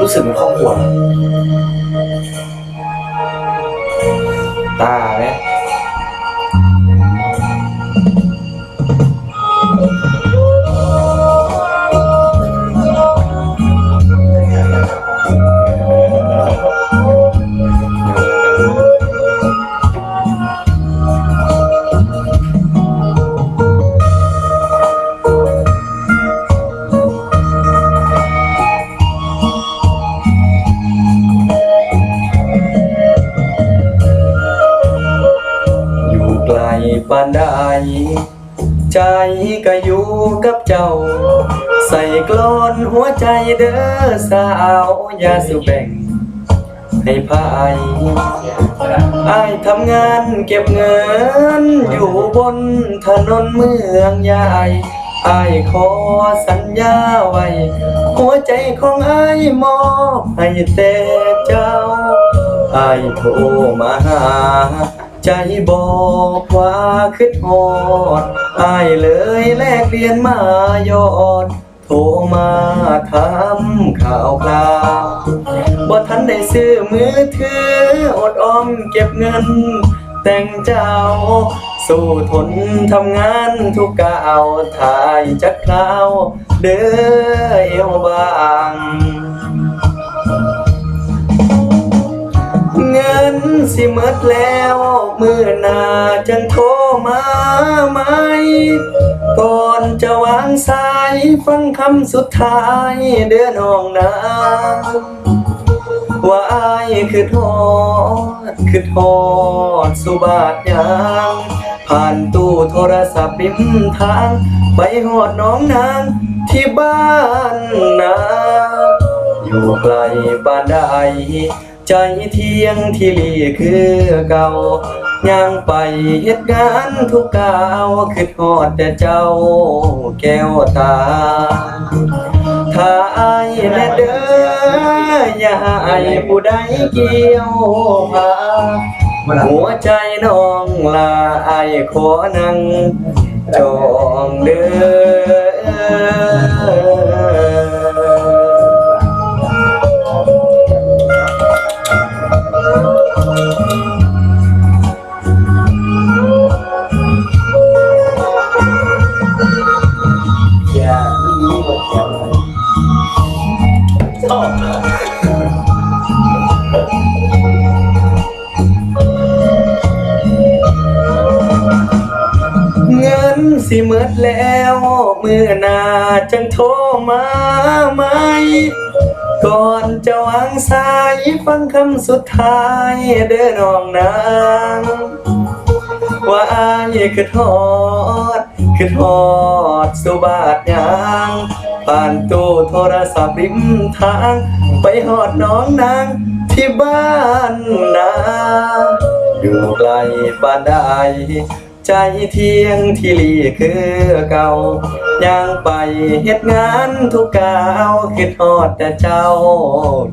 รู้สึกเหมือนครอบครัวตา ปานใดใจก็อยู่กับเจ้า ใส่กลอนหัวใจเด้อสาวอย่าสุแบ่งให้พายอายทำงานเก็บเงิน อยู่บนถนนเมืองใหญ่อายขอสัญญาไว้ หัวใจของอายมอบให้แต่เจ้าอายโทรมาหา ใจบอกว่าคิดฮอดอายเลยแลกเปลี่ยนมายอด โทรมาถามข่าวคราวบ่ทันได้ซื้อมือถืออดออมเก็บเงิน แต่งเจ้า สู้ทนทำงานทุกกาวถ่ายจักคราว เด้อเอวบาง สิหมดแล้วมือหนาจังโทรมาไหม ก่อนจะวางสายฟังคำสุดท้ายเดือน้องน้ำว่าอายคือทอดคือทอดสุบาทยางผ่านตู้โทรศัพท์ริมทาง ไปหอดน้องนางที่บ้านนาอยู่ไกลบ้านใด ใจเที่ยงที่ลีคือเก่าย่างไปเฮ็ดงานทุกก้าวคิดฮอดแต่เจ้าแก้วตาถ้าอายแน่เด้ออย่าให้ผู้ใดเกี่ยวพาหัวใจน้องลาอายขอนั่งจองเด้อ สิหมดแล้วเมื่อนาจังโทรมาไหม ก่อนจะวางสายฟังคำสุดท้ายเด้อน้องนางว่าอายคือทอดคือทอดสุบาทยางผ่านตู้โทรศัพท์ริมทาง ไปหอดน้องนางที่บ้านนาอยู่ไกลบ้านใด ใจเที่ยงที่ลีคือเก่าย่างไปเฮ็ดงานทุกก้าวคิดฮอดแต่เจ้า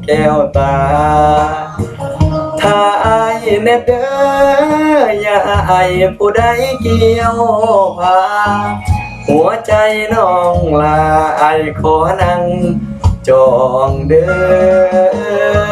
แก้วตา ถ้าอายแน่เด้ออย่าอายผู้ใดเกี่ยวพาหัวใจน้องลาอายขอนั่งจองเด้อ